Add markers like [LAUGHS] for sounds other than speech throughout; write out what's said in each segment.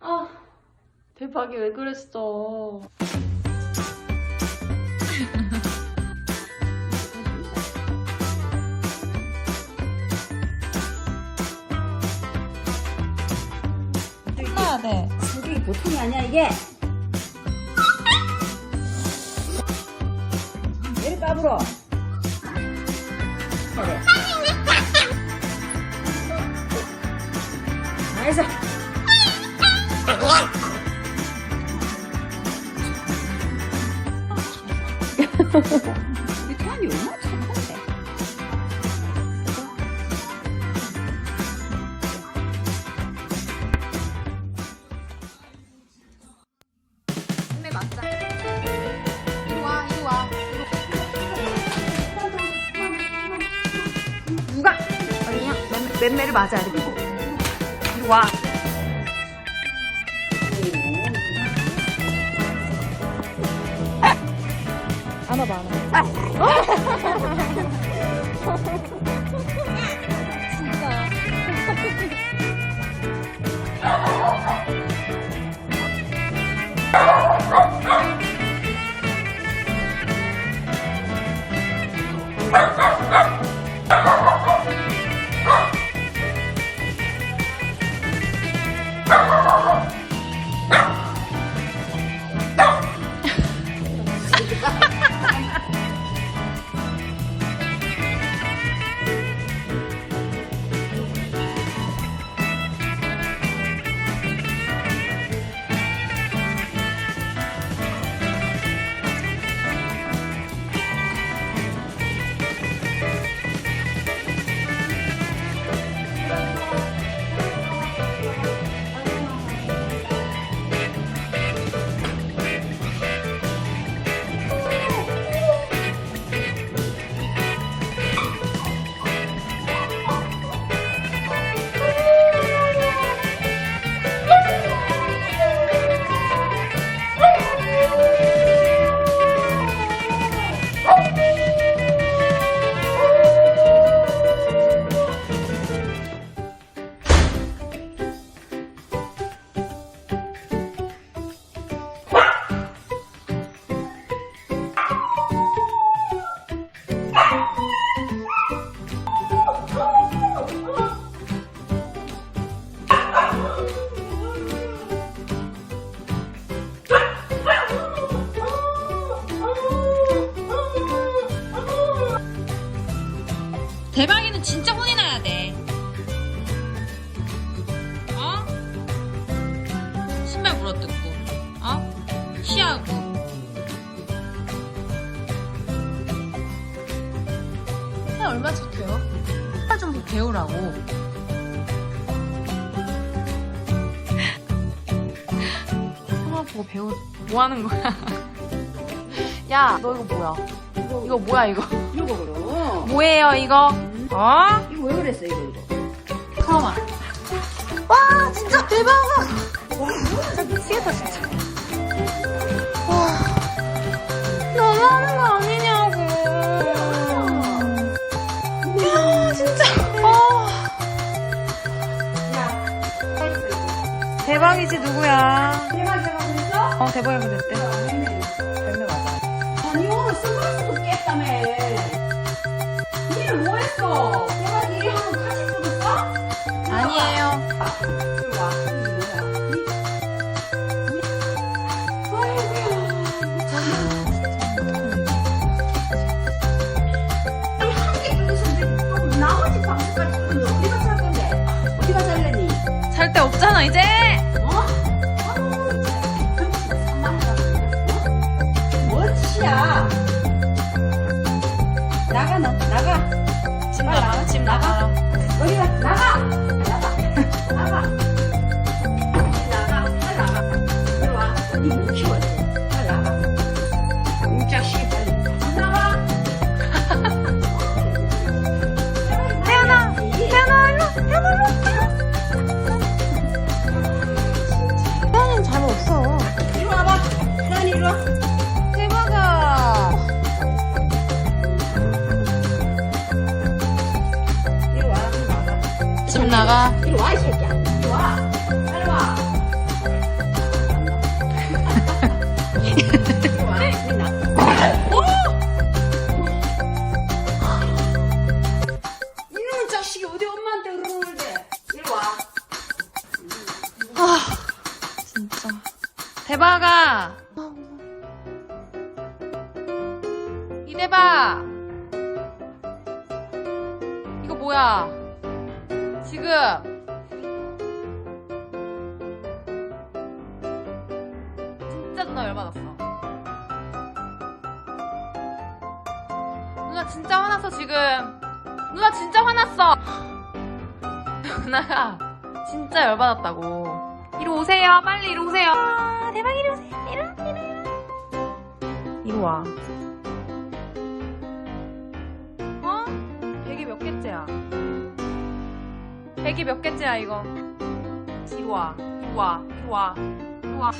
아, 대박이 왜 그랬어? 끝나야 돼. 성격이 보통이 아니야 이게 얘를 까불어 그래 나이스 우리 태환이 얼마나 착한데 근데. 누가? 어디냐? 맴매를 맞아야 돼. 이리 와. 안아봐, 안아봐. 진 대박이는 진짜 혼이 나야 돼. 어? 신발 물어뜯고, 어? 쉬하고. 한 얼마 착해요? 한달 정도 배우라고. 형아 보고 배우, 뭐 하는 거야? [LAUGHS] 야, 너 이거 뭐야? 이거 뭐야, 이거? 이거 그럼 뭐예요, 이거? 어? 이거 왜 그랬어 이거 이거 잠깐만. 와, 진짜 대박! 와, 진짜 미치겠다, 진짜. 와, 너무하는 거 아니냐고. 야, 진짜. 아. 대박이지, 누구야? 대박이가 그랬어? 어, 대박이가 됐대. 맞아. 아니 오늘 선글라스도 깼다며 어? 니 하고 같이 찍었어? 아니에요. 이리 와 이거 뭐야? 아이고야 한개 뜯으셨는데 또 나머지 뜯으면 어디가 살 건데? 어디가 살래니? 살 데 없잖아, 이제! 일로와. 해보자 일로와 나가 집 나가. 이리 와, 이 새끼야. 이리 와. 일로와. 이놈의 자식이 어디 엄마한테 그러는데 일로와. 아 진짜. 대박아. 대박! 이거 뭐야? 지금 진짜 누나 열받았어. 누나 진짜 화났어 지금. 누나 진짜 화났어. [LAUGHS] 누나가 진짜 열받았다고. 이리 오세요. 빨리 이리 오세요. 아, 대박 이리 오세요. 이리 와, 이리 와. 몇 개째야? 백이 몇 개째야 이거? 이리 와. 이리 와. 이리 와. 이리 와.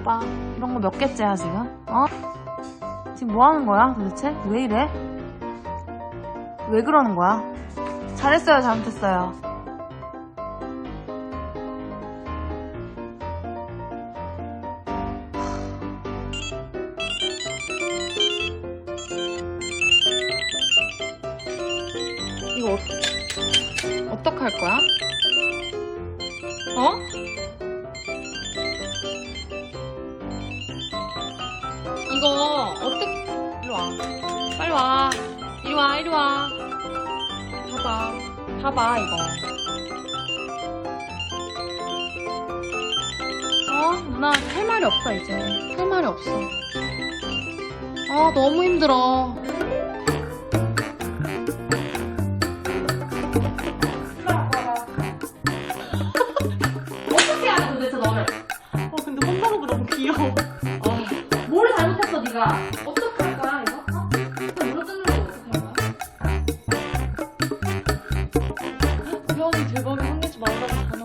봐봐. 이런 거 몇 개째야 지금? 어? 지금 뭐 하는 거야 도대체? 왜 이래? 왜 그러는 거야? 잘했어요, 잘못했어요. 어, 어떡할 거야? 어? 이거 어떡 이리 와. 빨리 와. 이리 와 이리 와. 봐봐. 봐봐 이거. 어? 누나 할 말이 없어 이제. 할 말이 없어. 아 너무 힘들어 대박에 한 개씩 말하다가 가나